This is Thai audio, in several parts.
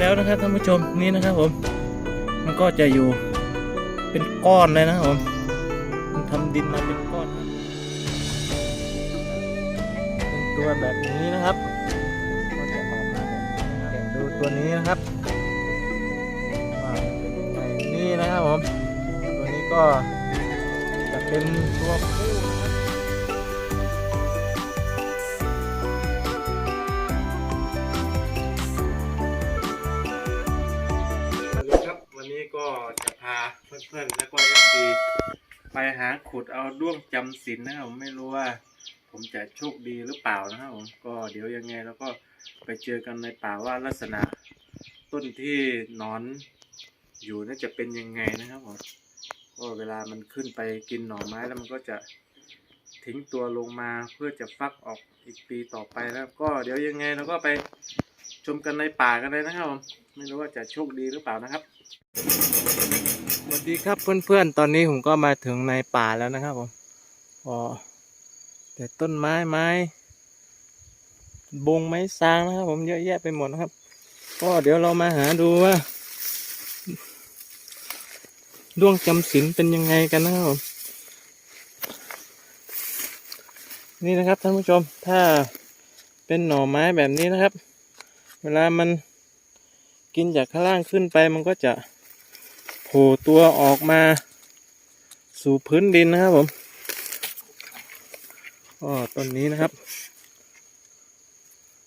แล้วนะครับท่านผู้ชมนี่นะครับผม มันก็จะอยู่เป็นก้อนเลยนะครับผม มันทำดินมาเป็นก้อนเป็นตัวแบบนี้นะครับก็จะออกมาแบบนี้นะครับดูตัวนี้นะครับว่าเป็นยังไงนี่นะครับผม ตัวนี้ก็จะเป็นตัวผู้ เพื่อนแล้วก็เอฟซีไปหาขุดเอาด้วงจำศีลนะครับผมไม่รู้ว่า ผมจะโชคดีหรือเปล่านะครับผมก็เดี๋ยวยังไงเราก็ไปเจอกันในป่าว่าลักษณะต้นที่นอนอยู่น่าจะเป็นยังไงนะครับผมก็เวลามันขึ้นไปกินหน่อไม้แล้วมันก็จะทิ้งตัวลงมาเพื่อจะฟักออกอีกปีต่อไปแล้วก็เดี๋ยวยังไงเราก็ไป ชมกันในป่ากันเลยนะครับผมไม่รู้ว่าจะโชคดีหรือเปล่านะครับสวัสดีครับเพื่อนๆ ตอนนี้ผมก็มาถึงในป่าแล้วนะครับผมอ๋อแต่ต้นไม้ไม้บงไม้ซางนะครับ ผมเยอะแยะไปหมดนะครับก็เดี๋ยวเรามาหาดูว่าดวงจำศีลเป็นยังไงกันนะครับผมนี่นะครับท่านผู้ชมถ้าเป็นหน่อไม้แบบนี้นะครับ เวลามันกินจากข้างล่างขึ้นไปมันก็จะโผล่ตัวออกมาสู่พื้นดินนะครับผมก็ต้นนี้นะครับ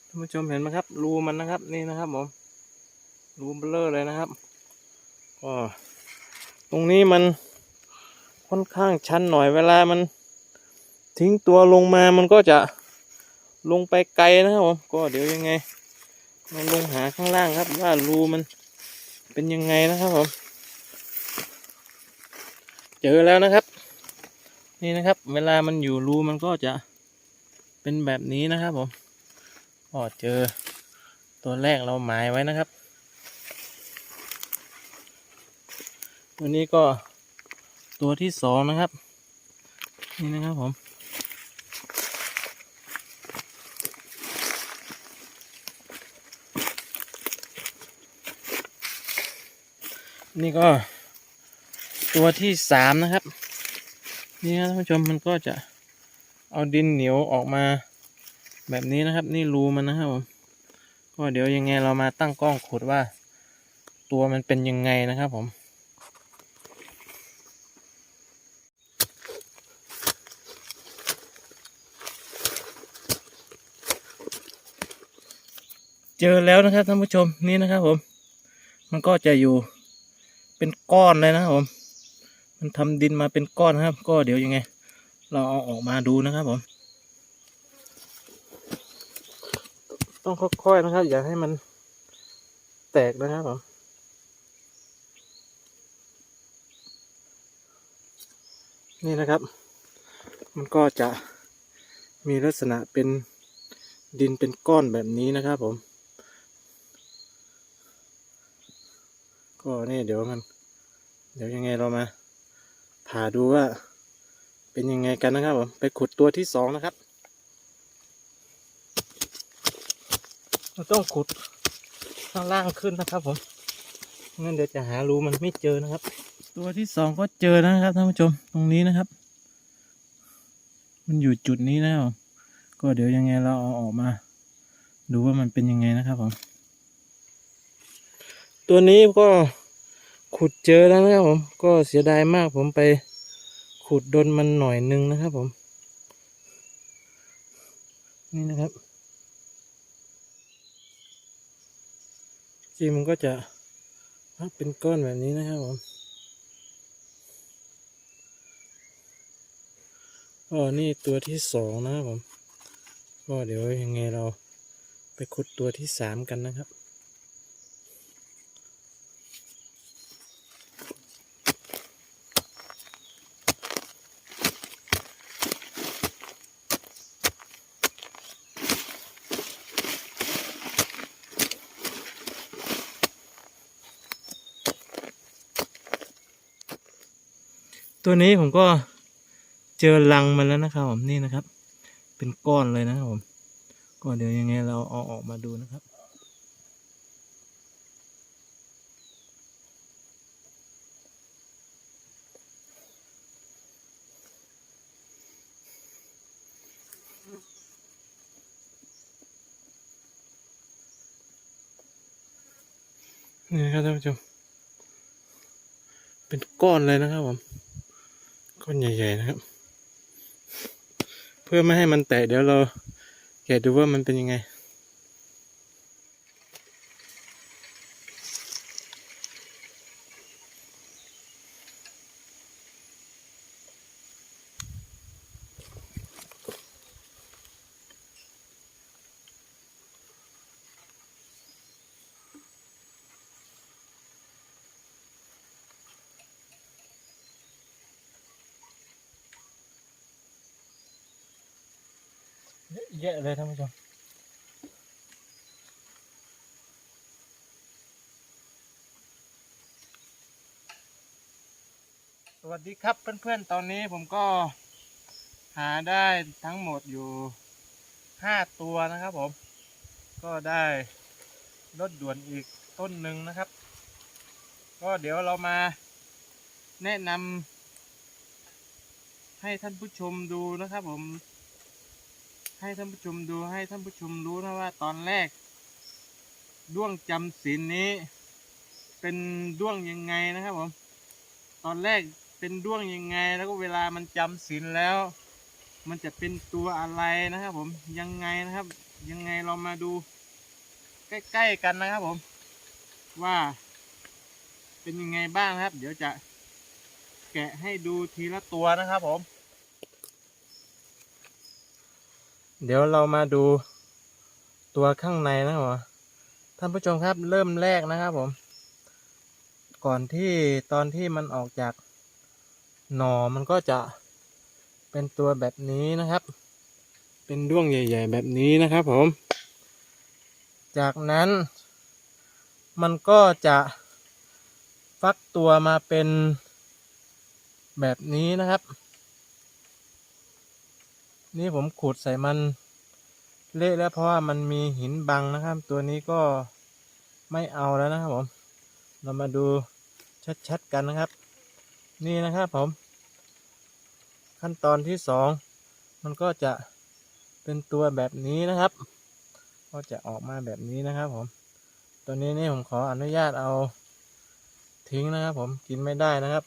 ท่านผู้ชมเห็นไหมครับ รูมันนะครับนี่นะครับผมรูเบลอเลยนะครับก็ตรงนี้มันค่อนข้างชันหน่อยเวลามันทิ้งตัวลงมามันก็จะลงไปไกลนะครับผมก็เดี๋ยวยังไง มาลงหาข้างล่างครับว่ารูมันเป็นยังไงนะครับผม เจอแล้วนะครับ นี่นะครับ เวลามันอยู่รูมันก็จะเป็นแบบนี้นะครับผมก็เจอตัวแรกเราหมายไว้นะครับ ตัวนี้ก็ตัวที่สองนะครับ นี่นะครับผม นี่ก็ตัวที่สามนะครับ นี่นะท่านผู้ชมมันก็จะเอาดินเหนียวออกมาแบบนี้นะครับ นี่รูมันนะครับผมก็เดี๋ยวยังไงเรามาตั้งกล้องขุดว่า ตัวมันเป็นยังไงนะครับผมเจอแล้วนะครับท่านผู้ชมนี่นะครับผม มันก็จะอยู่ เป็นก้อนเลยนะครับผม มันทำดินมาเป็นก้อนครับ ก็เดี๋ยวยังไง เราเอาออกมาดูนะครับผม ต้องค่อยๆนะครับ อย่าให้มันแตกนะครับผมนี่นะครับ มันก็จะมีลักษณะเป็นดินเป็นก้อนแบบนี้นะครับผม ก็นี่เดี๋ยวมัน เดี๋ยวยังไงเรามาผ่าดูว่า เป็นยังไงกันนะครับผมไปขุดตัวที่สองนะครับเราต้องขุดข้างล่างขึ้นนะครับผมงั้นเดี๋ยวจะหารูมันไม่เจอนะครับ ตัวที่สองก็เจอแล้วนะครับท่านผู้ชมตรงนี้นะครับ มันอยู่จุดนี้นะครับผมก็เดี๋ยวยังไงเราเอาออกมา ดูว่ามันเป็นยังไงนะครับผม ตัวนี้ก็ขุดเจอแล้วนะครับผม ก็เสียดายมากผมไปขุดโดนมันหน่อยนึงนะครับผม นี่นะครับจริงมันก็จะเป็นก้อนแบบนี้นะครับผมก็นี่ตัวที่สองนะครับผม ก็เดี๋ยวยังไงเราไปขุดตัวที่สามกันนะครับ ตัวนี้ผมก็เจอรังมันแล้วนะครับผมนี่นะครับ เป็นก้อนเลยนะครับผม ก็เดี๋ยวยังไงเราเอาออกมาดูนะครับนี่ครับท่านผู้ชม เป็นก้อนเลยนะครับผม ก้อนใหญ่ๆนะครับ เพื่อไม่ให้มันแตกเดี๋ยวเราแกะดูว่ามันเป็นยังไง เยอะเลยท่านผู้ชมสวัสดีครับเพื่อนๆ ตอนนี้ผมก็หาได้ทั้งหมดอยู่ห้าตัวนะครับผม ก็ได้รถด่วนอีกต้นหนึ่งนะครับ ก็เดี๋ยวเรามาแนะนำให้ท่านผู้ชมดูนะครับผม ให้ท่านผู้ชมดูให้ท่านผู้ชมรู้นะว่าตอนแรก ด้วงจำศีลนี้ เป็นด้วงยังไงนะครับผม ตอนแรกเป็นด้วงยังไง แล้วก็เวลามันจำศีลแล้ว มันจะเป็นตัวอะไรนะครับผมยังไงนะครับ ยังไงเรามาดู ใกล้ๆกันนะครับผม ว่า เป็นยังไงบ้างครับ เดี๋ยวจะแกะให้ดูทีละตัวนะครับผม เดี๋ยวเรามาดูตัวข้างในนะครับท่านผู้ชมครับเริ่มแรกนะครับผม ก่อนที่ตอนที่มันออกจากหน่อมันก็จะเป็นตัวแบบนี้นะครับ เป็นด้วงใหญ่ ๆ แบบนี้นะครับผม จากนั้น มันก็จะฟักตัวมาเป็นแบบนี้นะครับ นี่ผมขุดใส่มันเละแล้วเพราะว่ามันมีหินบังนะครับ ตัวนี้ก็ไม่เอาแล้วนะครับผม เรามาดูชัดๆกันนะครับ นี่นะครับผม ขั้นตอนที่สองมันก็จะเป็นตัวแบบนี้นะครับ ก็จะออกมาแบบนี้นะครับผม ตัวนี้นี่ผมขออนุญาตเอาทิ้งนะครับผมกินไม่ได้นะครับ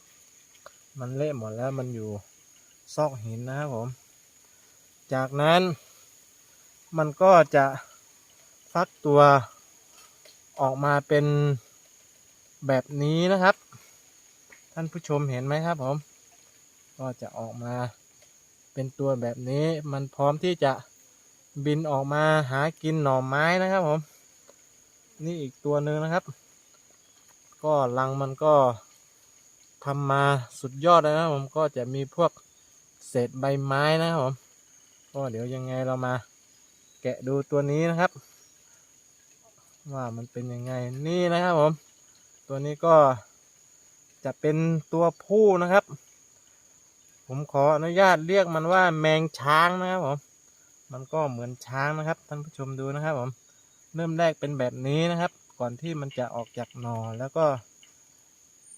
มันเละหมดแล้วมันอยู่ซอกหินนะครับผม จากนั้นมันก็จะฟักตัวออกมาเป็นแบบนี้นะครับ ท่านผู้ชมเห็นไหมครับผม ก็จะออกมาเป็นตัวแบบนี้มันพร้อมที่จะบินออกมาหากินหน่อไม้นะครับผม นี่อีกตัวหนึ่งนะครับ ก็รังมันก็ทำมาสุดยอดเลยนะครับผมก็จะมีพวกเศษใบไม้นะครับผม ก็เดี๋ยวยังไงเรามาแกะดูตัวนี้นะครับ ว่ามันเป็นยังไงนี่นะครับผม ตัวนี้ก็จะเป็นตัวผู้นะครับ ผมขออนุญาตเรียกมันว่าแมงช้างนะครับผม มันก็เหมือนช้างนะครับท่านผู้ชมดูนะครับผมเริ่มแรกเป็นแบบนี้นะครับ ก่อนที่มันจะออกจากหนอแล้วก็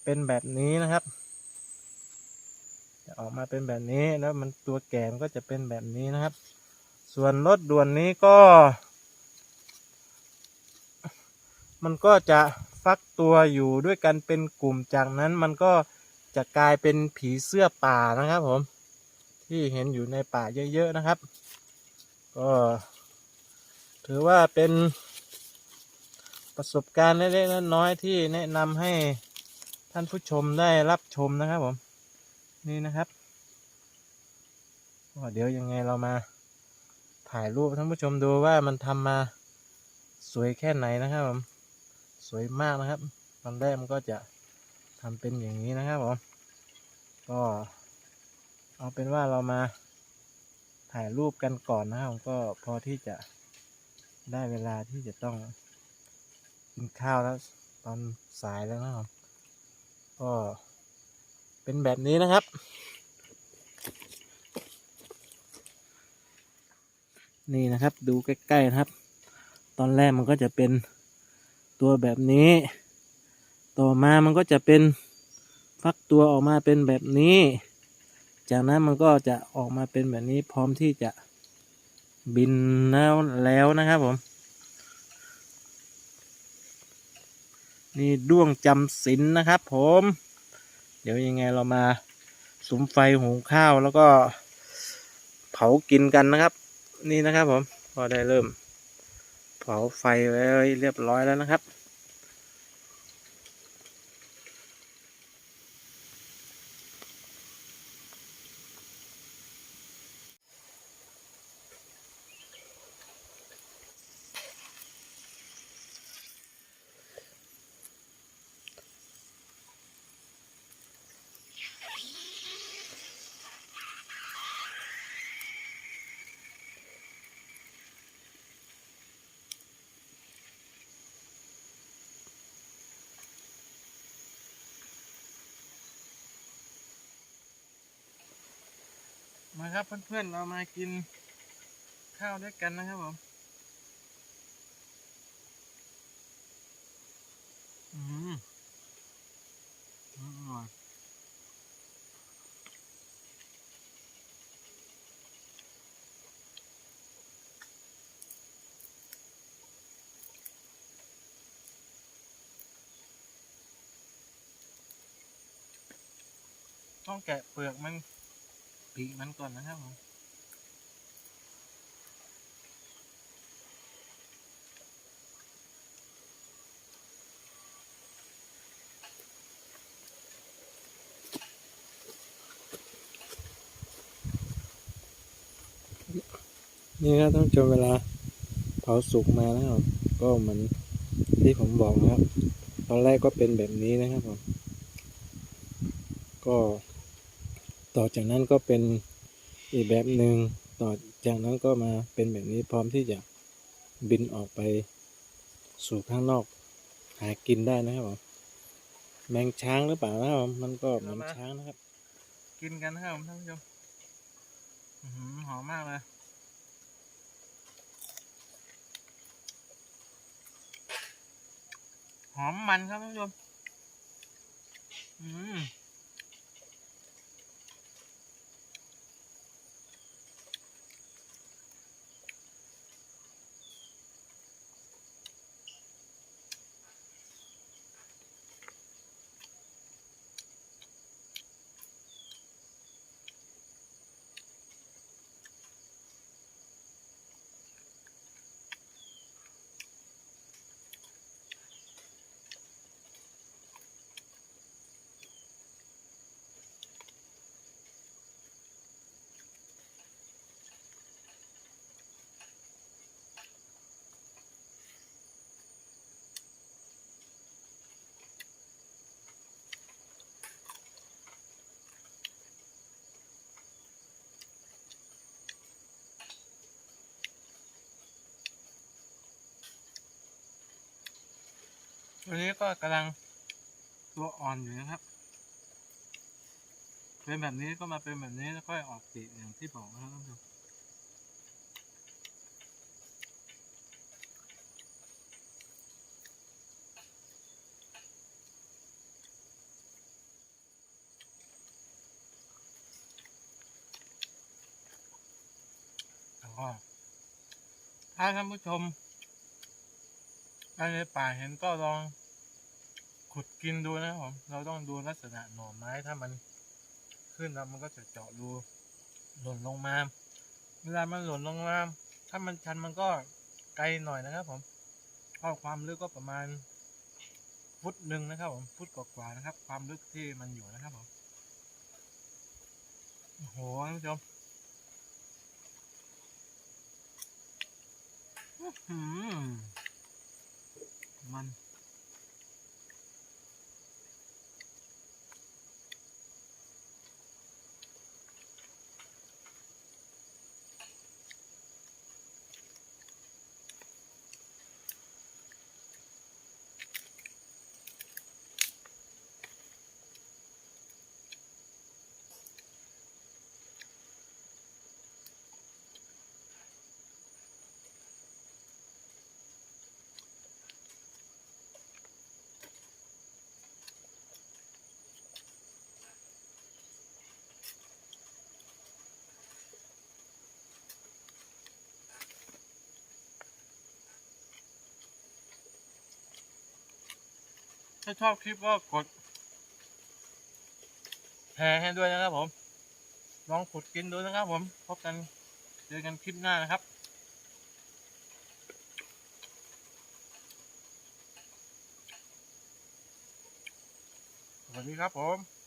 เป็นแบบนี้นะครับ จะออกมาเป็นแบบนี้แล้วมันตัวแก่มันก็จะเป็นแบบนี้นะครับ ส่วนรถด่วนนี้ก็ มันก็จะฟักตัวอยู่ด้วยกันเป็นกลุ่มจากนั้นมันก็จะกลายเป็นผีเสื้อป่านะครับผม ที่เห็นอยู่ในป่าเยอะ ๆ นะครับ ก็ถือว่าเป็นประสบการณ์เล็กๆน้อยๆที่แนะนำให้ท่านผู้ชมได้รับชมนะครับผม นี่นะครับก็เดี๋ยวยังไงเรามาถ่ายรูปท่านผู้ชมดูว่ามันทำมาสวยแค่ไหนนะครับผมสวยมากนะครับ ตอนแรกมันก็จะทำเป็นอย่างนี้นะครับผมก็เอาเป็นว่าเรามาถ่ายรูปกันก่อนนะครับผมก็พอที่จะได้เวลาที่จะต้องกินข้าวแล้วตอนสายแล้วนะครับก็ เป็นแบบนี้นะครับ นี่นะครับดูใกล้ๆนะครับ ตอนแรกมันก็จะเป็นตัวแบบนี้ ต่อมามันก็จะเป็นฟักตัวออกมาเป็นแบบนี้ จากนั้นมันก็จะออกมาเป็นแบบนี้พร้อมที่จะบินแล้วแล้วนะครับผมนี่ด้วงจำศีลนะครับผม เดี๋ยวยังไงเรามาสุมไฟหุงข้าวแล้วก็ เผากินกันนะครับ นี่นะครับผมก็ได้เริ่ม เผาไฟไว้เรียบร้อยแล้วนะครับ ครับ เพื่อนๆเรามากินข้าวด้วยกันนะครับผมอืมอร่อยต้องแกะเปลือกมัน ปีกมันก่อนนะครับผมนี่ครับต้องจนเวลาเผาสุกมานะครับก็เหมือนที่ผมบอกนะครับ ตอนแรกก็เป็นแบบนี้นะครับผมก็ ต่อจากนั้นก็เป็นอีกแบบหนึ่งต่อจากนั้นก็มาเป็นแบบนี้พร้อมที่จะบินออกไปสู่ข้างนอก หากินได้นะครับผมแมงช้างหรือเปล่านะครับผมมันก็เหมือนช้างนะครับ กินกันนะครับผมท่านผู้ชมหอหอมมากเลยหอมมันครับท่านผู้ชม อืม วันนี้ก็กำลังตัวอ่อนอยู่นะครับ เป็นแบบนี้ก็มาเป็นแบบนี้แล้วก็ออกปีกอย่างที่บอกนะครับท่านผู้ชมแล้ถ้าท่านผู้ชม ไปในป่าเห็นก็ลองขุดกินดูนะครับผม เราต้องดูลักษณะหน่อไม้ถ้ามันขึ้นแล้วมันก็จะเจาะรูหล่นลงมา เวลามันหล่นลงมา ถ้ามันชันมันก็ไกลหน่อยนะครับ ผมก็ความลึกก็ประมาณฟุตหนึ่งนะครับ ผมฟุตกว่าๆนะครับ ความลึกที่มันอยู่นะครับผมโอ้โหท่านผู้ชมอื้อ มัน ถ้าชอบคลิปก็กดแชร์ให้ด้วยนะครับผม ลองขุดกินดูนะครับผม พบกันเจอกันคลิปหน้านะครับสวัสดีครับผม